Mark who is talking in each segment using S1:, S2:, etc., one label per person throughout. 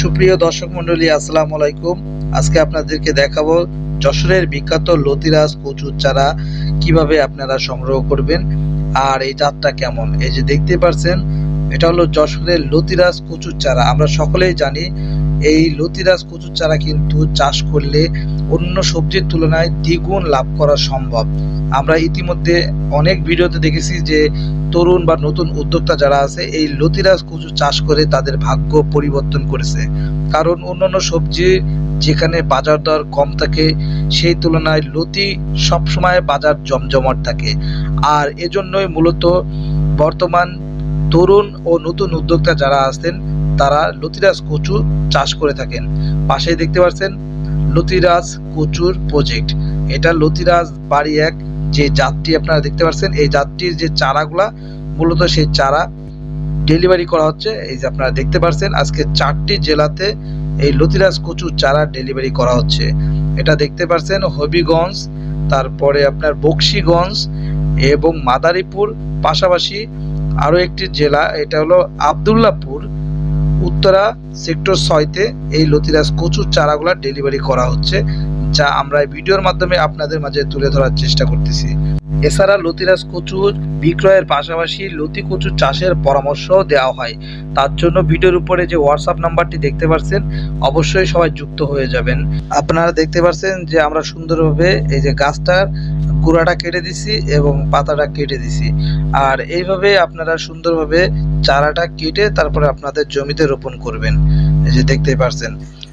S1: সুপ্রিয় দর্শক মন্ডলী আসসালামু আলাইকুম। আজকে আপনাদেরকে দেখাবো যশোরের বিখ্যাত লতিরাজ কচুর চারা কীভাবে আপনারা সংগ্রহ করবেন আর এই জাতটা কেমন। এই যে দেখতে পাচ্ছেন এটা হলো যশোরের লতিরাজ কচুর চারা। আমরা সকলেই জানি এই লতিরাজ কচুর চারা কিন্তু চাষ করলে অন্য সবজির তুলনায় দ্বিগুণ লাভ করা সম্ভব। আমরা ইতিমধ্যে অনেক ভিডিওতে দেখেছি যে তরুণ বা নতুন উদ্যোক্তা যারা আছে, এই লতিরাজ কচু চাষ করে তাদের ভাগ্য পরিবর্তন করেছে। কারণ অন্যান্য সবজি যেখানে বাজার দর কম থাকে, সেই তুলনায় লতি সবসময় বাজার জমজমাট থাকে। আর এজন্যই মূলত বর্তমান তরুণ ও নতুন উদ্যোক্তা যারা আছেন তারা লতিরাজ কচু চাষ করে থাকেন। পাশেই দেখতে পাচ্ছেন লতিরাজ কচুর প্রজেক্ট এটা লতিরাজ বাড়ি এক যে জাতটি আপনারা দেখতে পাচ্ছেন, এই জাতটির যে চারাগুলা, মূলত সেই চারা ডেলিভারি করা হচ্ছে। এই যে আপনারা দেখতে পাচ্ছেন, আজকে চারটি জেলাতে এই লতিরাজ কচুর চারা ডেলিভারি করা হচ্ছে। এটা দেখতে পাচ্ছেন হবিগঞ্জ, তারপরে আপনার বক্সিগঞ্জ এবং মাদারীপুর পাশাপাশি আরও একটি জেলা, এটা হলো আবদুল্লাপুর। উত্তরা সেক্টর ছয়তে এই লতিরাজ কচুর চারাগুলা ডেলিভারি করা হচ্ছে, যা আমরা ভিডিওর মাধ্যমে আপনাদের মাঝে তুলে ধরার চেষ্টা করতেছি। এছাড়া লতিরাজ কচুর বিক্রয়ের পাশাপাশি লতি কচুর চাষের পরামর্শ দেওয়া হয়। তার জন্য ভিডিওর উপরে যে হোয়াটসঅ্যাপ নাম্বারটি দেখতে পাচ্ছেন অবশ্যই সবাই যুক্ত হয়ে যাবেন। আপনারা দেখতে পাচ্ছেন যে আমরা সুন্দরভাবে এই যে গাছটার গুঁড়াটা কেটে দিছি এবং পাতাটা কেটে দিছি। আর এইভাবে আপনারা সুন্দরভাবে চারাটা কেটে তারপরে আপনাদের জমিতে রোপণ করবেন। এই যে দেখতেই পারছেন।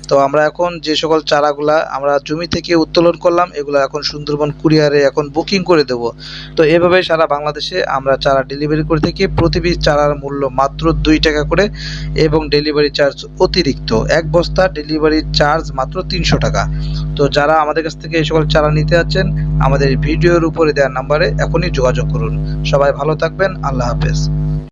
S1: তো আমরা এখন যে সকল চারাগুলা আমরা জমি থেকে উত্তোলন করলাম, এগুলো এখন সুন্দরবন কুরিয়ারে এখন বুকিং করে দেব। তো এভাবে সারা বাংলাদেশে আমরা চারা ডেলিভারি করে থাকি। প্রতি পিস চারার মূল্য মাত্র দুই টাকা করে এবং ডেলিভারি চার্জ অতিরিক্ত। এক বস্তা ডেলিভারি চার্জ মাত্র তিনশো টাকা। তো যারা আমাদের কাছ থেকে এই সকল চারা নিতে যাচ্ছেন, আমাদের ভিডিওর উপরে দেওয়ার নাম্বারে এখনই যোগাযোগ করুন। সবাই ভালো থাকবেন, আল্লাহ হাফেজ।